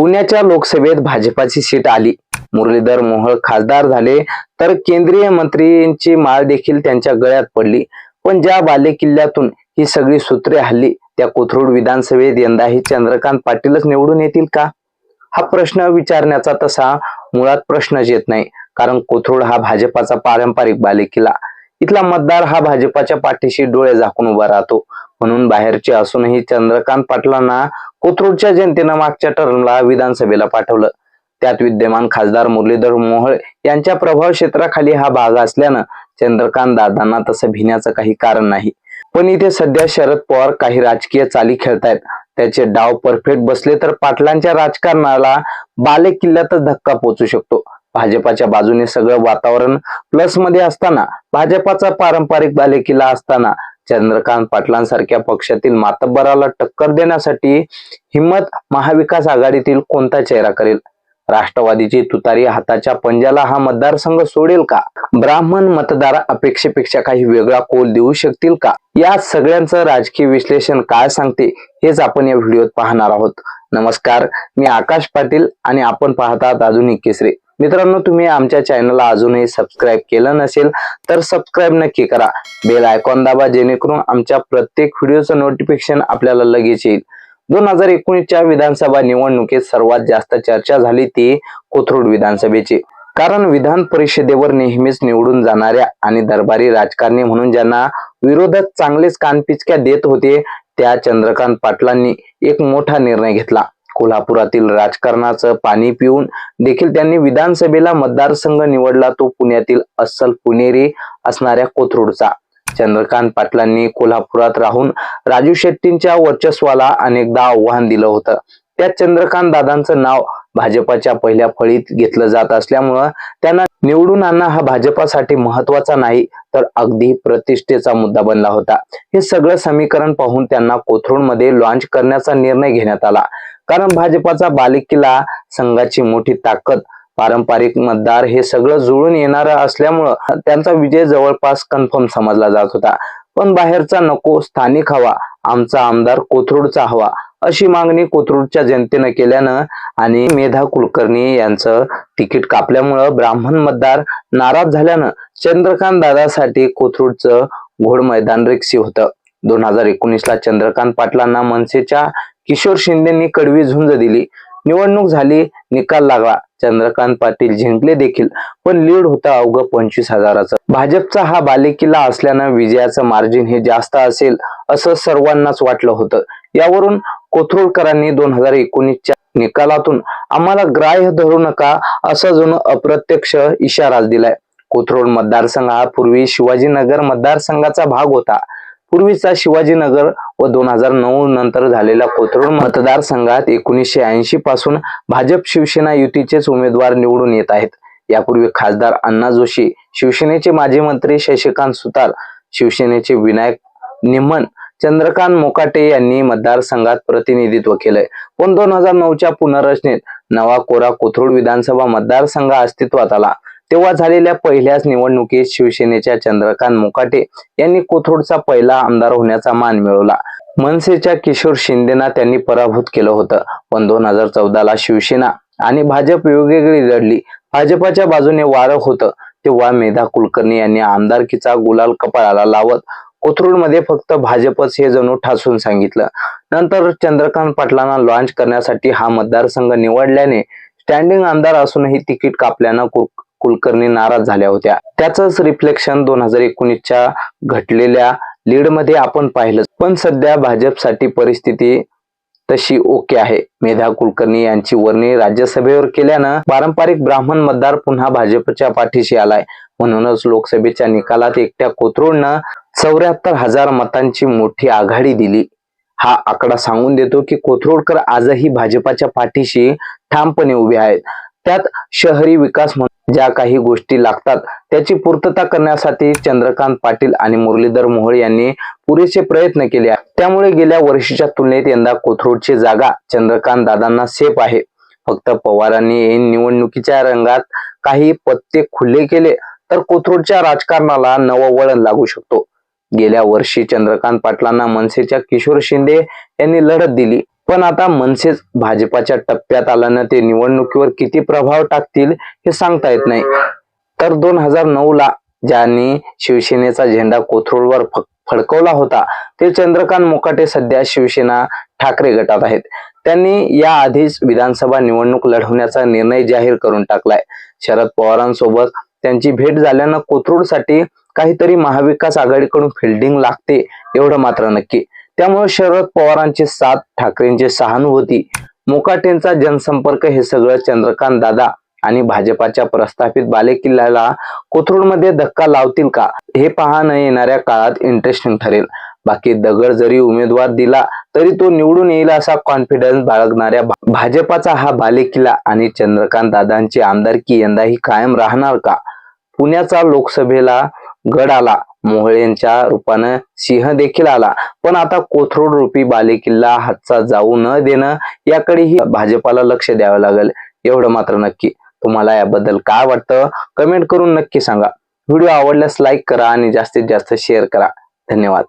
पुण्याच्या लोकसभेत भाजपाची सीट आली. मुरलीधर मोहोळ खासदार झाले तर केंद्रीय मंत्रींची माळ देखील त्यांच्या गळ्यात पडली. पण ज्या बालेकिल्ल्यातून ही सगळी सूत्रे हल्ली त्या कोथरूड विधानसभेत यंदाही चंद्रकांत पाटीलच निवडून येतील का? हा प्रश्न विचारण्याचा तसा मुळात प्रश्नच येत नाही कारण कोथरूड हा भाजपाचा पारंपरिक बालेकिल्ला. इथला मतदार हा भाजपाच्या पाठीशी डोळे झाकून उभा राहतो. म्हणून बाहेरचे असूनही चंद्रकांत पाटलांना कोथरूडच्या जनतेनं मागच्या टर्मला विधानसभेला पाठवलं. त्यात विद्यमान खासदार मुरलीधर मोहोळ यांच्या प्रभाव क्षेत्राखाली हा भाग असल्यानं चंद्रकांत दादांना तसं भिण्याचं काही कारण नाही. पण इथे सध्या शरद पवार काही राजकीय चाली खेळतायत. त्याचे डाव परफेक्ट बसले तर पाटलांच्या राजकारणाला बाले किल्ल्यातच धक्का पोचू शकतो. भाजपाच्या बाजूने सगळं वातावरण प्लसमध्ये असताना भाजपाचा पारंपरिक बालेकिल्ला असताना चंद्रकांत पाटलांसारख्या पक्षातील मातब्बराला टक्कर देण्यासाठी हिम्मत महाविकास आघाडीतील कोणता चेहरा करेल? राष्ट्रवादीची तुतारी हाताच्या पंजाला हा मतदारसंघ सोडेल का? ब्राह्मण मतदार अपेक्षेपेक्षा काही वेगळा कोल देऊ शकतील का? या सगळ्यांचं राजकीय विश्लेषण काय सांगते हेच आपण या व्हिडिओत पाहणार आहोत. नमस्कार मी आकाश पाटील आणि आपण पाहतात आधुनिक केसरी. मित्रांनो तुम्ही आमच्या चॅनलला अजूनही सबस्क्राईब केलं नसेल तर सबस्क्राईब नक्की करा. बेल आयकॉन दाबा जेणेकरून आमच्या प्रत्येक व्हिडिओचं नोटिफिकेशन आपल्याला लगेच येईल. दोन हजार एकोणीसच्या विधानसभा निवडणुकीत सर्वात जास्त चर्चा झाली ती कोथरूड विधानसभेची. कारण विधान परिषदेवर नेहमीच निवडून जाणाऱ्या आणि दरबारी राजकारणी म्हणून ज्यांना विरोधक चांगलेच कानपिचक्या देत होते त्या चंद्रकांत पाटलांनी एक मोठा निर्णय घेतला. कोल्हापुरातील राजकारणाचं पाणी पिऊन देखील त्यांनी विधानसभेला मतदारसंघ निवडला. तो पुण्यातील अस्सल पुणेरी असणाऱ्या कोथरूडचा. चंद्रकांत पाटलांनी कोल्हापुरात राहून राजू शेट्टींच्या वर्चस्वाला अनेकदा आव्हान दिलं होतं. त्यात चंद्रकांत दादांचं नाव भाजपाच्या पहिल्या फळीत घेतलं जात असल्यामुळं त्यांना निवडून आणणं हा भाजपासाठी महत्त्वाचा नाही तर अगदी प्रतिष्ठेचा मुद्दा बनला होता. हे सगळं समीकरण पाहून त्यांना कोथरूडमध्ये लॉन्च करण्याचा निर्णय घेण्यात आला. कारण भाजपाचा बालेकिल्ला संघाची मोठी ताकद पारंपरिक मतदार हे सगळं जुळून येणार असल्यामुळं त्यांचा विजय जवळपास कन्फर्म समजला जात होता. पण बाहेरचा नको स्थानिक हवा आमचा आमदार कोथरूडचा हवा अशी मागणी कोथरूडच्या जनतेनं केल्यानं आणि मेधा कुलकर्णी यांचं तिकीट कापल्यामुळं ब्राह्मण मतदार नाराज झाल्यानं चंद्रकांत दादासाठी कोथरूडचं घोड मैदान रिक्सी होतं. दोन हजार एकोणीसला चंद्रकांत पाटलांना मनसेच्या किशोर शिंदेनी कडवी झुंज दिली. निवडणूक झाली निकाल लागला. चंद्रकांत पाटील जिंकले देखील पण लीड होता अवघ पंचवीस हजाराचं. भाजपचा हा बालेकिल्ला असल्यानं विजयाचं मार्जिन हे जास्त असेल असं सर्वांनाच वाटलं होतं. यावरून कोथरूडकरांनी दोन हजार एकोणीसच्या निकालातून आम्हाला ग्राह्य धरू नका असा जणू अप्रत्यक्ष इशाराच दिलाय. कोथरूड मतदारसंघ हा पूर्वी शिवाजीनगर मतदारसंघाचा भाग होता. पूर्वीचा शिवाजीनगर व दोन हजार नऊ नंतर झालेल्या कोथरूड मतदारसंघात एकोणीसशे ऐंशी पासून भाजप शिवसेना युतीचेच उमेदवार निवडून येत आहेत. यापूर्वी खासदार अण्णा जोशी शिवसेनेचे माजी मंत्री शशिकांत सुतार शिवसेनेचे विनायक निमन चंद्रकांत मोकाटे यांनी मतदारसंघात प्रतिनिधित्व केलंय. पण दोन हजार नऊच्या पुनर्रचनेत नवा कोरा कोथरूड विधानसभा मतदारसंघ अस्तित्वात आला. तेव्हा झालेल्या पहिल्याच निवडणुकीत शिवसेनेच्या चंद्रकांत मोकाटे यांनी कोथरूडचा पहिला आमदार होण्याचा मान मिळवला. मनसेच्या किशोर शिंदेना त्यांनी पराभूत केलं होतं. पण दोन हजार चौदाला शिवसेना आणि भाजप वेगवेगळी लढली. भाजपाच्या बाजूने वारं होतं. तेव्हा मेधा कुलकर्णी यांनी आमदारकीचा गुलाल कपाळाला लावत कोथरूडमध्ये फक्त भाजपच हे जणू ठासून सांगितलं. नंतर चंद्रकांत पाटलांना लॉन्च करण्यासाठी हा मतदारसंघ निवडल्याने स्टँडिंग आमदार असूनही तिकीट कापल्यानं कुलकर्णी नाराज झाल्या होत्या. त्याच रिफ्लेक्शन दोन हजार एकोणीसच्या घटलेल्या लीडमध्ये आपण पाहिलं. पण सध्या भाजपसाठी परिस्थिती तशी ओके आहे. मेधा कुलकर्णी यांची वर्णी राज्यसभेवर केल्यानं पारंपरिक ब्राह्मण मतदार पुन्हा भाजपच्या पाठीशी आलाय. म्हणूनच लोकसभेच्या निकालात एकट्या कोथरूडनं चौऱ्याहत्तर हजार मतांची मोठी आघाडी दिली. हा आकडा सांगून देतो की कोथरूडकर आजही भाजपाच्या पाठीशी ठामपणे उभे आहेत. त्यात शहरी विकास म्हणून ज्या काही गोष्टी लागतात त्याची पूर्तता करण्यासाठी चंद्रकांत पाटील आणि मुरलीधर मोहोळ यांनी पुरेसे प्रयत्न केले त्यामुळे गेल्या वर्षीच्या तुलनेत यंदा कोथरूडची जागा चंद्रकांत दादांना सेफ आहे. फक्त पवारांनी निवडणुकीच्या रंगात काही पत्ते खुले केले तर कोथरूडच्या राजकारणाला नवं वळण लागू शकतो. गेल्या वर्षी चंद्रकांत पाटलांना मनसेच्या किशोर शिंदे यांनी लढत दिली. पण आता मनसेच भाजपाच्या टप्प्यात आल्यानं ते निवडणुकीवर किती प्रभाव टाकतील हे सांगता येत नाही. तर दोन हजार नऊ ला ज्यांनी शिवसेनेचा झेंडा कोथरूडवर फडकवला होता ते चंद्रकांत मोकाटे सध्या शिवसेना ठाकरे गटात आहेत. त्यांनी या आधीच विधानसभा निवडणूक लढवण्याचा निर्णय जाहीर करून टाकलाय. शरद पवारांसोबत त्यांची भेट झाल्यानं कोथरूडसाठी काहीतरी महाविकास आघाडीकडून फिल्डिंग लागते एवढं मात्र नक्की. त्यामुळे शरद पवारांची साथ ठाकरेंची सहानुभूती मुकाटेंचा जनसंपर्क हे सगळं चंद्रकांत दादा आणि भाजपाच्या प्रस्थापित बालेकिल्ल्याला कोथरूडमध्ये धक्का लावतील का? हे पाहणं येणाऱ्या काळात इंटरेस्टिंग ठरेल. बाकी दगड जरी उमेदवार दिला तरी तो निवडून येईल असा कॉन्फिडन्स बाळगणाऱ्या भाजपाचा हा बालेकिल्ला आणि चंद्रकांत दादांची आमदारकी यंदाही कायम राहणार का? पुण्याचा लोकसभेला गड आला मोहळेंच्या रूपानं सिंह देखील आला. पण आता कोथरूड रूपी बालेकिल्ला हातचा जाऊ न देणं याकडेही भाजपाला लक्ष द्यावं लागेल. एवढं मात्र नक्की. तुम्हाला याबद्दल काय वाटतं? कमेंट करून नक्की सांगा. व्हिडिओ आवडल्यास लाईक करा आणि जास्तीत जास्त शेअर करा. धन्यवाद.